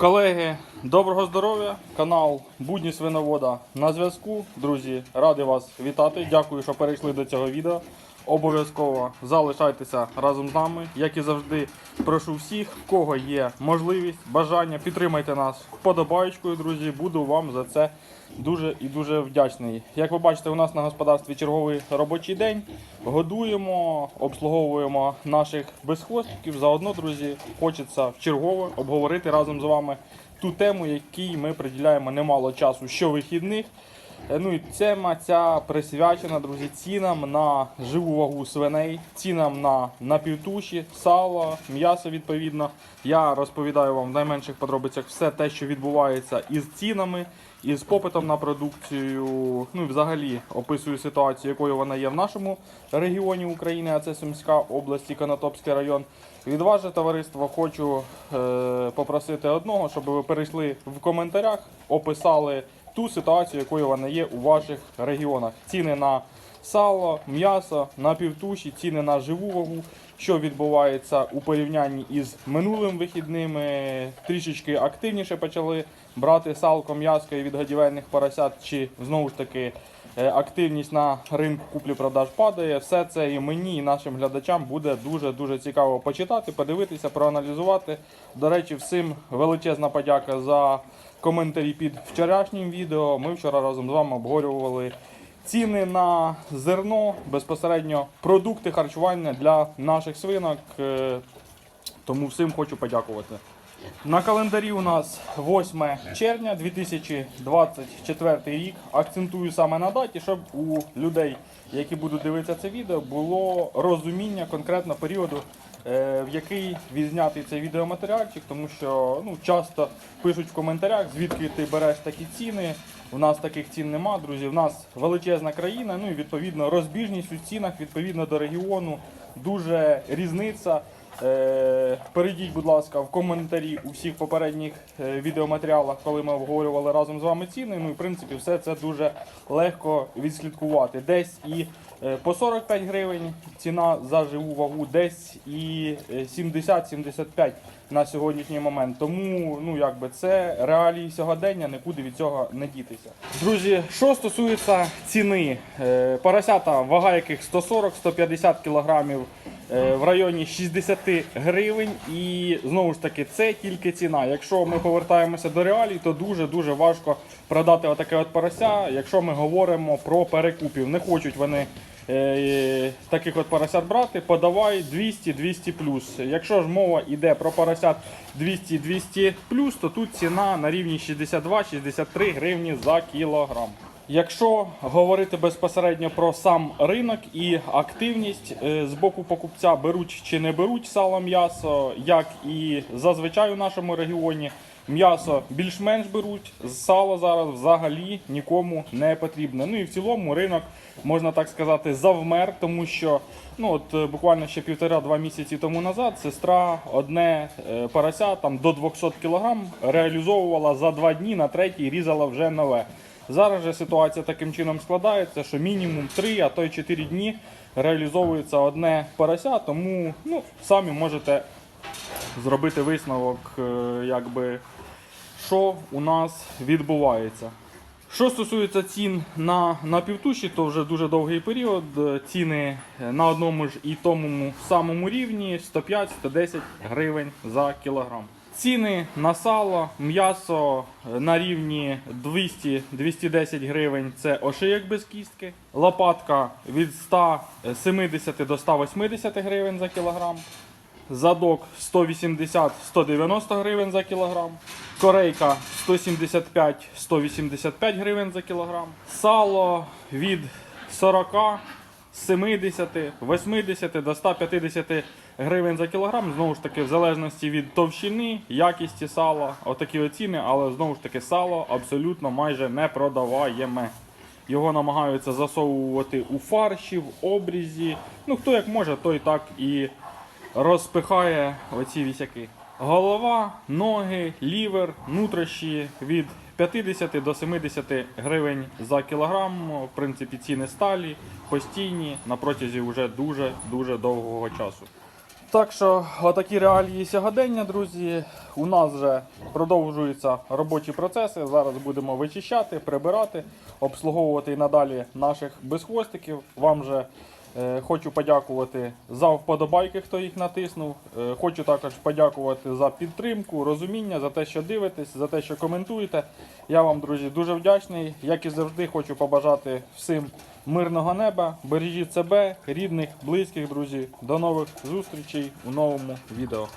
Колеги, доброго здоров'я! Канал Будні Свиновода на зв'язку. Друзі, радий вас вітати. Дякую, що перейшли до цього відео. Обов'язково залишайтеся разом з нами. Як і завжди, прошу всіх, в кого є можливість, бажання, підтримайте нас вподобаєчкою, друзі. Буду вам за це дуже і дуже вдячний. Як ви бачите, у нас на господарстві черговий робочий день. Годуємо, обслуговуємо наших безхвостиків. Заодно, друзі, хочеться вчергове обговорити разом з вами ту тему, якій ми приділяємо немало часу щовихідних. Е, Ну і тема ця присвячена, друзі, цінам на живу вагу свиней, цінам на напівтуші, сало, м'ясо відповідно. Я розповідаю вам в найменших подробицях все те, що відбувається із цінами, із попитом на продукцію. Ну і взагалі описую ситуацію, якою вона є в нашому регіоні України, а це Сумська область і Конотопський район. Від вас товариство, хочу е, попросити одного, щоб ви перейшли в коментарях, описали ту ситуацію, якою вона є у ваших регіонах. Ціни на сало, м'ясо, на півтуші, ціни на живу вагу, що відбувається у порівнянні із минулим вихідними. Трішечки активніше почали брати салко, м'яско і від гадівельних поросят, чи знову ж таки. е, Активність на ринку куплі-продаж падає. Все це і мені, і нашим глядачам буде дуже дуже цікаво почитати, подивитися, проаналізувати. До речі, всім величезна подяка за коментарі під вчорашнім відео. Ми вчора разом з вами обговорювали ціни на зерно, безпосередньо продукти харчування для наших свинок. Е, Тому всім хочу подякувати. На календарі у нас 8 червня 2024 рік. Акцентую саме на даті, щоб у людей, які будуть дивитися це відео, було розуміння конкретно періоду, в який відзнятий цей відеоматеріальчик, тому що ну, часто пишуть в коментарях, звідки ти береш такі ціни. У нас таких цін нема, друзі. У нас величезна країна, ну і відповідно розбіжність у цінах відповідно до регіону дуже різниця. Е, Перейдіть, будь ласка, в коментарі у всіх попередніх е, відеоматеріалах, коли ми обговорювали разом з вами ціни. Ну і в принципі все це дуже легко відслідкувати. Десь і е, по 45 гривень ціна за живу вагу, десь і е, 70-75 на сьогоднішній момент. Тому ну якби це реалії сьогодення, нікуди від цього не дітися. Друзі, що стосується ціни, поросята, вага яких 140-150 кілограмів в районі 60 гривень. І знову ж таки, це тільки ціна. Якщо ми повертаємося до реалій, то дуже дуже важко продати отаке от порося, якщо ми говоримо про перекупів. Не хочуть вони. е, Таких от поросят брати, подавай 200-200 плюс. Якщо ж мова йде про поросят 200-200 плюс, то тут ціна на рівні 62-63 гривні за кілограм. Якщо говорити безпосередньо про сам ринок і активність е, з боку покупця, беруть чи не беруть сало м'ясо, як і зазвичай у нашому регіоні, м'ясо більш-менш беруть, сало зараз взагалі нікому не потрібне. Ну і в цілому ринок, можна так сказати, завмер, тому що ну от е, буквально ще півтора-два місяці тому назад сестра одне е, порося там до 200 кг реалізовувала за два дні, на третій різала вже нове. Зараз же ситуація таким чином складається, що мінімум 3, а то й 4 дні реалізовується одне порося, тому ну, самі можете зробити висновок, е, якби, що у нас відбувається. Що стосується цін на, на півтуші, то вже дуже довгий період. Е, Ціни е, на одному ж і тому самому рівні 105-110 гривень за кілограм. Ціни на сало, м'ясо е, на рівні 200-210 гривень це ошиєк без кістки. Лопатка від 170 до 180 гривень за кілограм. Задок 180-190 гривень за кілограм. Корейка 175-185 гривень за кілограм. Сало від 40, 70, 80 до 150 гривень за кілограм. Знову ж таки, в залежності від товщини, якісті сала, отакі оціни, але знову ж таки сало абсолютно майже не продаваєме. Його намагаються засовувати у фарші, в обрізі. Ну, хто як може, той так і розпихає оці вісяки. Голова, ноги, лівер, нутрощі від 50 до 70 гривень за кілограм. В принципі, ціни сталі, постійні на протязі вже дуже-дуже довгого часу. Так що, отакі реалії сьогодення, друзі. У нас вже продовжуються робочі процеси. Зараз будемо вичищати, прибирати, обслуговувати і надалі наших безхвостиків. Вам же хочу подякувати за вподобайки, хто їх натиснув. Е, хочу також подякувати за підтримку, розуміння, за те, що дивитесь, за те, що коментуєте. Я вам, друзі, дуже вдячний. Як і завжди, хочу побажати всім мирного неба. Бережіть себе, рідних, близьких, друзі. До нових зустрічей у новому відео.